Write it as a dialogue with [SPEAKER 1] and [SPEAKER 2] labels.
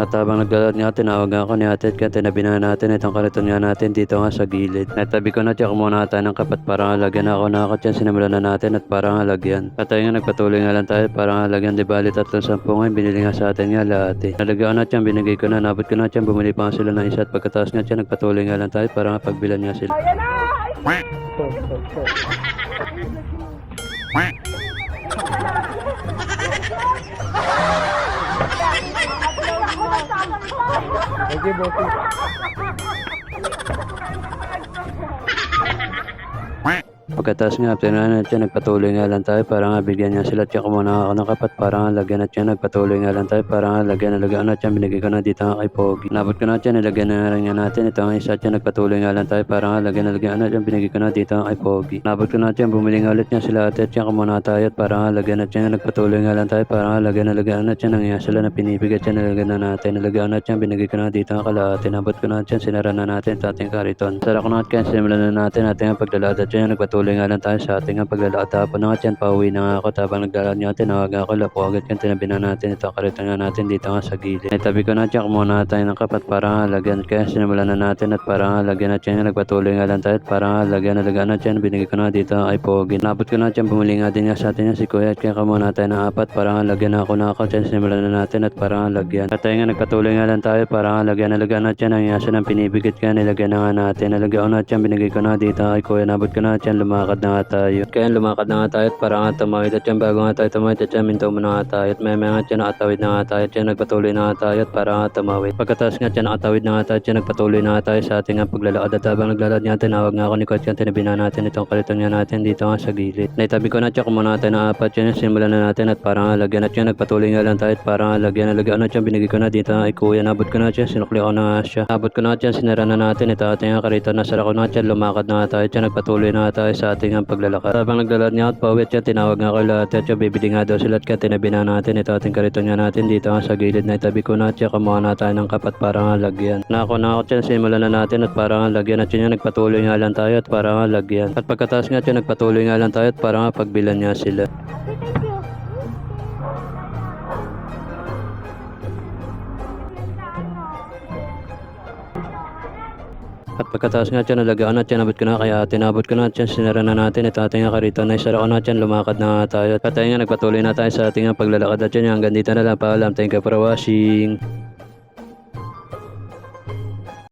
[SPEAKER 1] At habang naglalad nga, tinawag nga ako ni ate at kaya tinabi na natin itong kariton nga natin dito nga sa gilid. Natabi ko na tiyak muna tayo ng kapat para nga lagyan ako na ako dyan sinimulan na natin at para nga lagyan. At tayo nga nagpatuloy nga lang tayo para nga lagyan di bali tatlong sampu ngayon binili nga sa atin nga lahat eh. Nalagyan ko na dyan, binigay ko na, nabot ko na dyan, bumili pa nga sila ng isa at pagkatapos nga dyan nagpatuloy nga lang tayo para nga pagbilan nga sila.
[SPEAKER 2] Thank you, bossy.
[SPEAKER 1] Pagkatapos nga, tinanan natin, nagpatuloy nga lang tayo para nga bigyan niya sila. Tsaka muna ako ng kapat para nga lagyan at yan. Nagpatuloy nga lang tayo para nga lagyan. Na dyan, binigay ko na dito nga kay Pogi. Nabot ko na dyan, nilagyan na rin nga natin. Ito nga isa dyan, nagpatuloy nga lang tayo para nga lagyan. Na dyan, binigay ko na dito nga kay Pogi. Nabot ko na dyan, bumili nga ulit niya sila at yan muna tayo at para nga lagyan at yan. Nagpatuloy nga lang tayo para nga lagyan. Na dyan, nangyaya sila na pinibigay at yan. Nalagyan na natin. Nalagyan na dyan, binigay ko na dito nga kalahati. Nabot ko na dyan, sinara na natin sa ating kariton. Sara ko na at kaya sinimulan na natin ating ang paglalakad at. Nagpatuloy nga lang tayo sa ating paglalakad. Tapos na nga dyan, pauwi na nga ako. Tapos naglalakad nga tinawag ako. Lapo agad yan, tinabi na natin. Ito ang kariton nga natin dito nga sa gilid. Itabi ko na dyan, kumuha na tayo ng kapat para nga lagyan. Kaya sinimulan na natin at para nga lagyan at yan. Nagpatuloy nga lang tayo at para nga lagyan na lagyan at yan. Binigay ko na dito ay Pogi. Nabot ko na dyan, bumili nga din nga sa atin yan si Kuya. At kaya kumuha na tayo ng apat para nga lagyan na ako na ako. Dyan sinimulan na natin at para nga lagyan. At tayo nga nagpatuloy nga lang tayo para nga lagyan na lagyan at yan. Ang yasa ng pinibigit ka, nilagyan na nga natin. Nalagyan na at yan, binigay ko na dito ay Kuya. Nabot ko na at yan, lumakad na nga tayo. Kaya lumakad na nga tayo at para nga tumawid at yan bago nga tayo tumawid at yan minto mo na nga tayo. At may mga dyan nakatawid na nga tayo at yan nagpatuloy na nga tayo at para nga tumawid. Pagkatapos nga dyan nakatawid na nga tayo at yan nagpatuloy na nga tayo sa ating paglalakad at habang naglalakad nga tinawag nga ako ni Coach yan tinabina natin itong kaliton nga natin dito nga sa gilid. Naitabi ko na at yan natin ng apat yan simulan na natin at para nga lagyan at yan nagpatuloy nga lang tayo at para nga lagyan na lagyan at yan binigay ko na dito ay kuya nabot ko na at yan sinukli ko na nga siya. Nabot ko na at yan sinara na natin ito ating nga kariton nasara ko na at yan lumakad na tayo at yan nagpatuloy na tayo sa ating nga paglalakad. Habang naglalakad nga at pauwi at yan tinawag nga ko lahat at yan bibili nga daw sila at kaya tinabi na natin ito ating kariton nga natin dito nga sa gilid na itabi ko na at yan kumuha na tayo ng kapat para nga lagyan. Nako na ako dyan simulan na natin at para nga lagyan at yan nagpatuloy nga lang tayo at para nga lagyan. At pagkatapos nga yan nagpatuloy nga lang tayo at para nga pagbilan nga sila. At pagkatapos nga dyan, nalagaan na dyan, nabot ko na, kaya tinabot ko na dyan, sinara na natin, ito ating nga karito na isara ko na dyan, lumakad na nga tayo. At tayo nga, nagpatuloy na tayo sa ating paglalakad at dyan, hanggang dito na lang, paalam, thank you for watching.